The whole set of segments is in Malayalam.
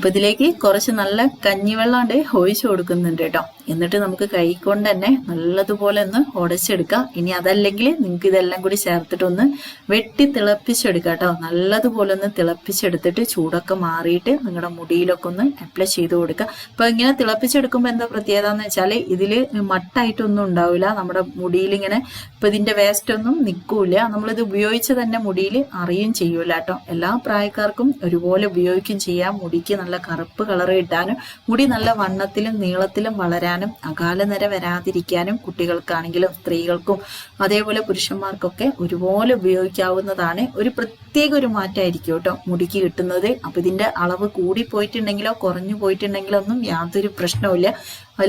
അപ്പോൾ ഇതിലേക്ക് കുറച്ച് നല്ല കഞ്ഞിവെള്ളം ഉണ്ട് ഒഴിച്ചു കൊടുക്കുന്നുണ്ട് കേട്ടോ. എന്നിട്ട് നമുക്ക് കൈ കൊണ്ട് തന്നെ നല്ലതുപോലെ ഒന്ന് ഉടച്ചെടുക്കാം. ഇനി അതല്ലെങ്കിൽ നിങ്ങൾക്ക് ഇതെല്ലാം കൂടി ചേർത്തിട്ടൊന്ന് വെട്ടി തിളപ്പിച്ചെടുക്കാം കേട്ടോ നല്ലതുപോലെ ഒന്ന് തിളപ്പിച്ചെടുത്തിട്ട് ചൂടൊക്കെ മാറിയിട്ട് നിങ്ങളുടെ മുടിയിലൊക്കെ ഒന്ന് അപ്ലൈ ചെയ്ത് കൊടുക്കുക അപ്പോൾ ഇങ്ങനെ തിളപ്പിച്ചെടുക്കുമ്പോൾ എന്താ പ്രത്യേകത എന്ന് വെച്ചാൽ ഇതിൽ മട്ടായിട്ടൊന്നും ഉണ്ടാവില്ല നമ്മുടെ മുടിയിൽ ഇങ്ങനെ ഇപ്പം ഇതിന്റെ വേസ്റ്റ് ഒന്നും നിൽക്കൂല നമ്മളിത് ഉപയോഗിച്ച് തന്നെ മുടിയിൽ അറിയും ചെയ്യൂല കേട്ടോ എല്ലാ പ്രായക്കാർക്കും ഒരുപോലെ ഉപയോഗിക്കും ചെയ്യാം. മുടിക്ക് നല്ല കറുപ്പ് കളർ കിട്ടാനും മുടി നല്ല വണ്ണത്തിലും നീളത്തിലും വളരാനും അകാലനര വരാതിരിക്കാനും കുട്ടികൾക്കാണെങ്കിലും സ്ത്രീകൾക്കും അതേപോലെ പുരുഷന്മാർക്കൊക്കെ ഒരുപോലെ ഉപയോഗിക്കാവുന്നതാണ്. ഒരു പ്രത്യേക ഒരു മാറ്റമായിരിക്കും കേട്ടോ മുടിക്ക് കിട്ടുന്നത്. അപ്പൊ ഇതിന്റെ അളവ് കൂടി പോയിട്ടുണ്ടെങ്കിലോ കുറഞ്ഞു പോയിട്ടുണ്ടെങ്കിലോ ഒന്നും യാതൊരു പ്രശ്നവുമില്ല.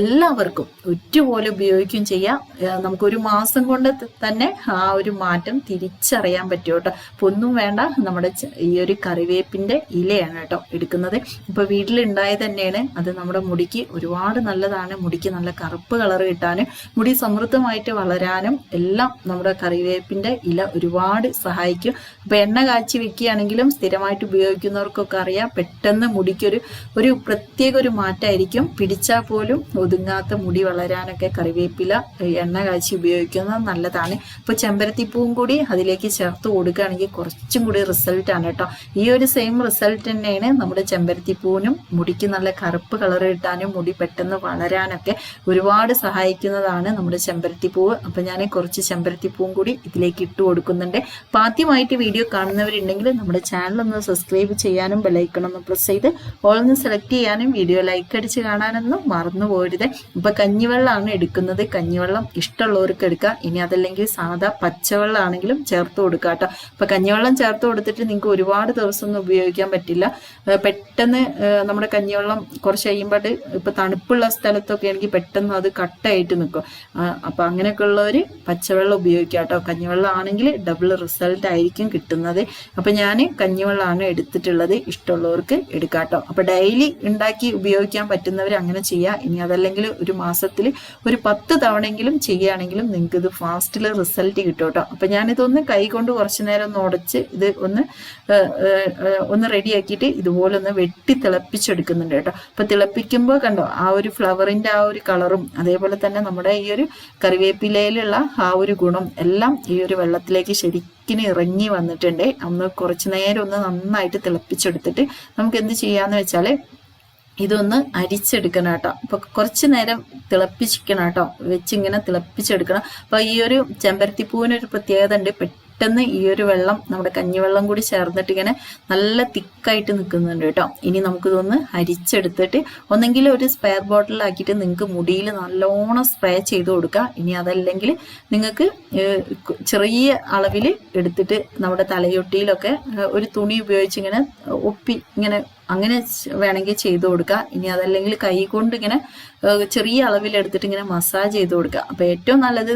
എല്ലാവർക്കും ഒറ്റുപോലെ ഉപയോഗിക്കുകയും ചെയ്യാം. നമുക്ക് നമുക്കൊരു മാസം കൊണ്ട് തന്നെ ആ ഒരു മാറ്റം തിരിച്ചറിയാൻ പറ്റും കേട്ടോ. അപ്പൊ ഒന്നും വേണ്ട നമ്മുടെ ഈ ഒരു കറിവേപ്പിന്റെ ഇലയാണ് കേട്ടോ എടുക്കുന്നത്. ഇപ്പൊ വീട്ടിലുണ്ടായത് തന്നെയാണ്. അത് നമ്മുടെ മുടിക്ക് ഒരുപാട് നല്ലതാണ്. മുടിക്ക് നല്ല കറുപ്പ് കളർ കിട്ടാനും മുടി സമൃദ്ധമായിട്ട് വളരാനും എല്ലാം നമ്മുടെ കറിവേപ്പിന്റെ ഇല ഒരുപാട് സഹായിക്കും. അപ്പൊ എണ്ണ കാച്ചി വെക്കുകയാണെങ്കിലും സ്ഥിരമായിട്ട് ഉപയോഗിക്കുന്നവർക്കൊക്കെ അറിയാം. പെട്ടെന്ന് മുടിക്കൊരു ഒരു പ്രത്യേക ഒരു മാറ്റമായിരിക്കും പിടിച്ചാൽ പോലും ഒതുങ്ങാത്ത മുടി വളരാനൊക്കെ കറിവേപ്പില എണ്ണ കാച്ചി ഉപയോഗിക്കുന്നത് നല്ലതാണ്. ഇപ്പൊ ചെമ്പരത്തിപ്പൂവും കൂടി അതിലേക്ക് ചേർത്ത് കൊടുക്കുകയാണെങ്കിൽ കുറച്ചും കൂടി റിസൾട്ട് ആണ് കേട്ടോ. ഈ ഒരു സെയിം റിസൾട്ട് തന്നെയാണ് നമ്മുടെ ചെമ്പരത്തിപ്പൂവിനും മുടിക്ക് നല്ല കറുപ്പ് കളർ കിട്ടാനും മുടി പെട്ടെന്ന് വളരാനൊക്കെ ഒരുപാട് സഹായിക്കുന്നതാണ് നമ്മുടെ ചെമ്പരത്തിപ്പൂവ്. അപ്പൊ ഞാൻ കുറച്ച് ചെമ്പരത്തിപ്പൂവും കൂടി ഇതിലേക്ക് ഇട്ട് കൊടുക്കുന്നുണ്ട്. അപ്പൊ ആദ്യമായിട്ട് വീഡിയോ കാണുന്നവരുണ്ടെങ്കിൽ നമ്മുടെ ചാനൽ ഒന്ന് സബ്സ്ക്രൈബ് ചെയ്യാനും ബെലൈക്കണം ഒന്ന് പ്രസ് ചെയ്ത് ഓൾ ഒന്ന് സെലക്ട് ചെയ്യാനും വീഡിയോ ലൈക്ക് അടിച്ച് കാണാനൊന്നും മറന്നു പോരുത് ഇപ്പൊ കഞ്ഞിവെള്ളമാണ് എടുക്കുന്നത്. കഞ്ഞിവെള്ളം ഇഷ്ടമുള്ളവർക്ക് എടുക്കാം. ഇനി അതല്ലെങ്കിൽ സാധാ പച്ചവെള്ളമാണെങ്കിലും ചേർത്ത് കൊടുക്കുക കേട്ടോ. ഇപ്പൊ കഞ്ഞിവെള്ളം ചേർത്ത് കൊടുത്തിട്ട് നിങ്ങൾക്ക് ഒരുപാട് ദിവസം ഒന്നും ഉപയോഗിക്കാൻ പറ്റില്ല. പെട്ടെന്ന് നമ്മുടെ കഞ്ഞിവെള്ളം കുറച്ച് കഴിയുമ്പോൾ ഇപ്പൊ തണുപ്പുള്ള സ്ഥലത്തൊക്കെ ആണെങ്കിൽ പെട്ടെന്ന് അത് കട്ടായിട്ട് നിൽക്കും അപ്പൊ അങ്ങനെയൊക്കെ ഉള്ളവർ പച്ചവെള്ളം ഉപയോഗിക്കുക കേട്ടോ. കഞ്ഞിവെള്ളം ആണെങ്കിൽ ഡബിൾ റിസൾട്ട് ആയിരിക്കും കിട്ടുന്നത്. അപ്പൊ ഞാൻ കഞ്ഞിവെള്ളമാണ് എടുത്തിട്ടുള്ളത്. ഇഷ്ടമുള്ളവർക്ക് എടുക്കാം കേട്ടോ. അപ്പൊ ഡെയിലി ഉണ്ടാക്കി ഉപയോഗിക്കാൻ പറ്റുന്നവർ അങ്ങനെ ചെയ്യുക ഇനി അതല്ലെങ്കിൽ ഒരു മാസത്തിൽ ഒരു പത്ത് തവണയെങ്കിലും ചെയ്യുകയാണെങ്കിലും നിങ്ങൾക്ക് ഇത് ഫാസ്റ്റിൽ റിസൾട്ട് കിട്ടും കേട്ടോ. അപ്പൊ ഞാനിതൊന്ന് കൈ കൊണ്ട് കുറച്ച് നേരം ഒന്ന് ഉടച്ച് ഇത് ഒന്ന് ഒന്ന് റെഡിയാക്കിയിട്ട് ഇതുപോലെ ഒന്ന് വെട്ടി തിളപ്പിച്ചെടുക്കുന്നുണ്ട് കേട്ടോ. അപ്പൊ തിളപ്പിക്കുമ്പോൾ കണ്ടോ ആ ഒരു ഫ്ലവറിന്റെ ആ ഒരു കളറും അതേപോലെ തന്നെ നമ്മുടെ ഈ ഒരു കറിവേപ്പിലയിലുള്ള ആ ഒരു ഗുണം എല്ലാം ഈ ഒരു വെള്ളത്തിലേക്ക് ശരിക്കും ഇറങ്ങി വന്നിട്ടുണ്ട്. ഒന്ന് കുറച്ച് നേരം ഒന്ന് നന്നായിട്ട് തിളപ്പിച്ചെടുത്തിട്ട് നമുക്ക് എന്ത് ചെയ്യാന്ന് വെച്ചാൽ ഇതൊന്ന് അരിച്ചെടുക്കണം കേട്ടോ. അപ്പൊ കുറച്ച് നേരം തിളപ്പിച്ചിരിക്കണം കേട്ടോ. വെച്ചിങ്ങനെ തിളപ്പിച്ചെടുക്കണം. അപ്പൊ ഈ ഒരു ചെമ്പരത്തിപ്പൂവിന് ഒരു പ്രത്യേകത ഉണ്ട്. പെട്ടെന്ന് ഈ ഒരു വെള്ളം നമ്മുടെ കഞ്ഞിവെള്ളം കൂടി ചേർന്നിട്ട് ഇങ്ങനെ നല്ല തിക്കായിട്ട് നിൽക്കുന്നുണ്ട് കേട്ടോ. ഇനി നമുക്കിതൊന്ന് അരിച്ചെടുത്തിട്ട് ഒന്നെങ്കിൽ ഒരു സ്പെയർ ബോട്ടിലാക്കിയിട്ട് നിങ്ങൾക്ക് മുടിയിൽ നല്ലോണം സ്പ്രേ ചെയ്ത് കൊടുക്കാം. ഇനി അതല്ലെങ്കിൽ നിങ്ങൾക്ക് ചെറിയ അളവിൽ എടുത്തിട്ട് നമ്മുടെ തലയൊട്ടിയിലൊക്കെ ഒരു തുണി ഉപയോഗിച്ച് ഇങ്ങനെ ഒപ്പി ഇങ്ങനെ അങ്ങനെ വേണമെങ്കിൽ ചെയ്ത് കൊടുക്കുക. ഇനി അതല്ലെങ്കിൽ കൈ കൊണ്ട് ഇങ്ങനെ ചെറിയ അളവിൽ എടുത്തിട്ട് ഇങ്ങനെ മസാജ് ചെയ്ത് കൊടുക്കുക. അപ്പോൾ ഏറ്റവും നല്ലത്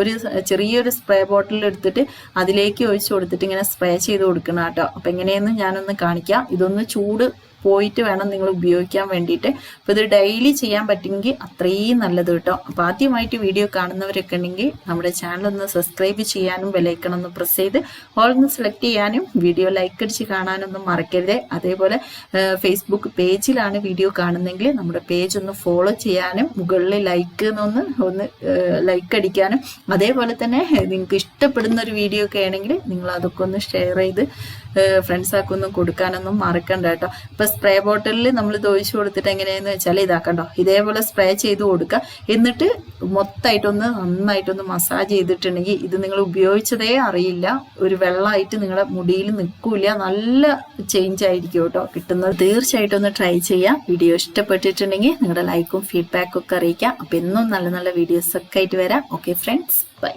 ഒരു ചെറിയൊരു സ്പ്രേ ബോട്ടിൽ എടുത്തിട്ട് അതിലേക്ക് ഒഴിച്ചു കൊടുത്തിട്ട് ഇങ്ങനെ സ്പ്രേ ചെയ്ത് കൊടുക്കണം കേട്ടോ. അപ്പൊ എങ്ങനെയെന്ന് ഞാനൊന്ന് കാണിക്കാം. ഇതൊന്ന് ചൂട് പോയിട്ട് വേണം നിങ്ങൾ ഉപയോഗിക്കാൻ വേണ്ടിയിട്ട്. അപ്പോൾ ഇത് ഡെയിലി ചെയ്യാൻ പറ്റുമെങ്കിൽ അത്രയും നല്ലത് കേട്ടോ. അപ്പോൾ ആദ്യമായിട്ട് വീഡിയോ കാണുന്നവരൊക്കെ ഉണ്ടെങ്കിൽ നമ്മുടെ ചാനൽ ഒന്ന് സബ്സ്ക്രൈബ് ചെയ്യാനും വിലയിക്കണം ഒന്ന് പ്രസ് ചെയ്ത് ഓൾ ഒന്ന് സെലക്ട് ചെയ്യാനും വീഡിയോ ലൈക്ക് അടിച്ച് കാണാനൊന്നും മറക്കരുത്. അതേപോലെ ഫേസ്ബുക്ക് പേജിലാണ് വീഡിയോ കാണുന്നെങ്കിൽ നമ്മുടെ പേജ് ഒന്ന് ഫോളോ ചെയ്യാനും മുകളിൽ ലൈക്ക് ഒന്ന് ഒന്ന് ലൈക്ക് അടിക്കാനും. അതേപോലെ തന്നെ നിങ്ങൾക്ക് ഇഷ്ടപ്പെടുന്ന ഒരു വീഡിയോ ഒക്കെ ആണെങ്കിൽ നിങ്ങൾ അതൊക്കെ ഒന്ന് ഷെയർ ചെയ്ത് ഫ്രണ്ട്സ് ഒന്നും കൊടുക്കാനൊന്നും മറക്കണ്ട കേട്ടോ. ഇപ്പൊ സ്പ്രേ ബോട്ടിലിൽ നമ്മൾ ഇത് ഒഴിച്ചു കൊടുത്തിട്ട് എങ്ങനെയാന്ന് വെച്ചാൽ ഇതാക്കണ്ടോ ഇതേപോലെ സ്പ്രേ ചെയ്ത് കൊടുക്കുക. എന്നിട്ട് മൊത്തമായിട്ടൊന്ന് നന്നായിട്ടൊന്ന് മസാജ് ചെയ്തിട്ടുണ്ടെങ്കിൽ ഇത് നിങ്ങൾ ഉപയോഗിച്ചതേ അറിയില്ല. ഒരു വെള്ളമായിട്ട് നിങ്ങളുടെ മുടിയിൽ നിൽക്കൂല നല്ല ചേഞ്ച് ആയിരിക്കും കേട്ടോ കിട്ടുന്നത്. തീർച്ചയായിട്ടും ഒന്ന് ട്രൈ ചെയ്യാം. വീഡിയോ ഇഷ്ടപ്പെട്ടിട്ടുണ്ടെങ്കിൽ നിങ്ങളുടെ ലൈക്കും ഫീഡ്ബാക്കും ഒക്കെ അറിയിക്കാം. അപ്പം എന്നും നല്ല നല്ല വീഡിയോസ് ഒക്കെ ആയിട്ട് വരാം. Okay friends bye